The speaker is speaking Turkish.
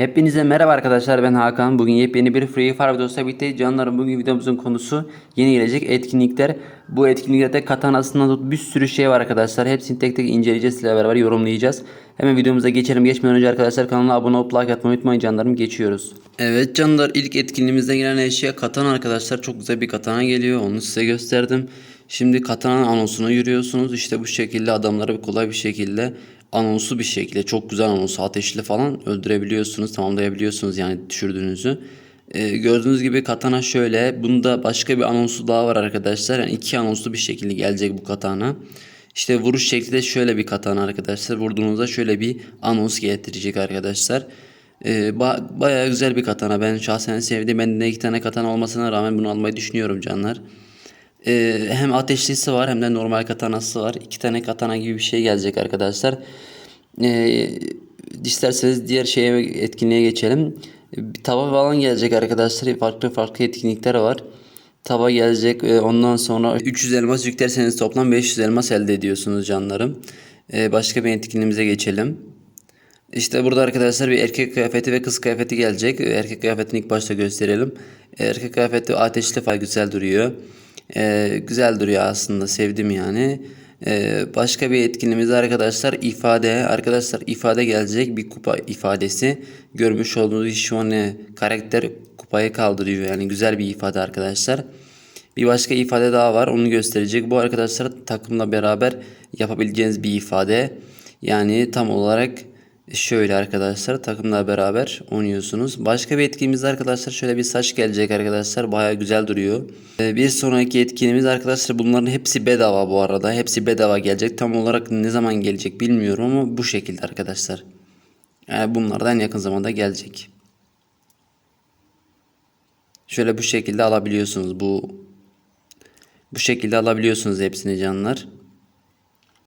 Hepinize merhaba arkadaşlar ben Hakan. Bugün yepyeni bir Free Fire videosu birlikte canlarım bugün videomuzun konusu yeni gelecek etkinlikler. Bu etkinliklerde katanasından tut bir sürü şey var arkadaşlar. Hepsini tek tek inceleyeceğiz sizlerle beraber yorumlayacağız. Hemen videomuza geçelim. Geçmeden önce arkadaşlar kanala abone olup like atmayı unutmayın canlarım geçiyoruz. Evet canlar ilk etkinliğimizde gelen eşya katana arkadaşlar. Çok güzel bir katana geliyor. Onu size gösterdim. Şimdi katananın anonsuna yürüyorsunuz. İşte bu şekilde adamları kolay bir şekilde anonsu bir şekilde çok güzel anonsu ateşli falan öldürebiliyorsunuz tamamlayabiliyorsunuz yani düşürdüğünüzü. Ee, gördüğünüz gibi katana şöyle bunda başka bir anonsu daha var arkadaşlar yani iki anonslu bir şekilde gelecek bu katana. İşte vuruş şekli de şöyle bir katana arkadaşlar vurduğunuzda şöyle bir anons getirecek arkadaşlar. Ee, ba- bayağı güzel bir katana ben şahsen sevdim bende iki tane katana olmasına rağmen bunu almayı düşünüyorum canlar. Ee, hem ateşlisi var hem de normal katanası var. İki tane katana gibi bir şey gelecek arkadaşlar. Ee, isterseniz diğer şeye etkinliğe geçelim. Bir tava falan gelecek arkadaşlar. Farklı farklı etkinlikler var. Tava gelecek. Ee, Ondan sonra 300 elmas yüklerseniz toplam 500 elmas elde ediyorsunuz canlarım. Ee, başka bir etkinliğimize geçelim. İşte burada arkadaşlar bir erkek kıyafeti ve kız kıyafeti gelecek. Erkek kıyafetini ilk başta gösterelim. Erkek kıyafeti ateşli falan güzel duruyor. Ee, güzel duruyor aslında sevdim yani. Ee, başka bir etkinliğimiz arkadaşlar ifade. Arkadaşlar ifade gelecek bir kupa ifadesi. Görmüş olduğunuz şu an e, karakter kupayı kaldırıyor yani güzel bir ifade arkadaşlar. Bir başka ifade daha var onu gösterecek. Bu arkadaşlar takımla beraber yapabileceğiniz bir ifade. Yani tam olarak Şöyle arkadaşlar takımla beraber oynuyorsunuz. Başka bir etkinliğimiz arkadaşlar şöyle bir saç gelecek arkadaşlar. Baya güzel duruyor. Ee, Bir sonraki etkinliğimiz arkadaşlar bunların hepsi bedava bu arada. Hepsi bedava gelecek. Tam olarak ne zaman gelecek bilmiyorum ama bu şekilde arkadaşlar. Yani bunlardan yakın zamanda gelecek. Şöyle bu şekilde alabiliyorsunuz bu bu şekilde alabiliyorsunuz hepsini canlar.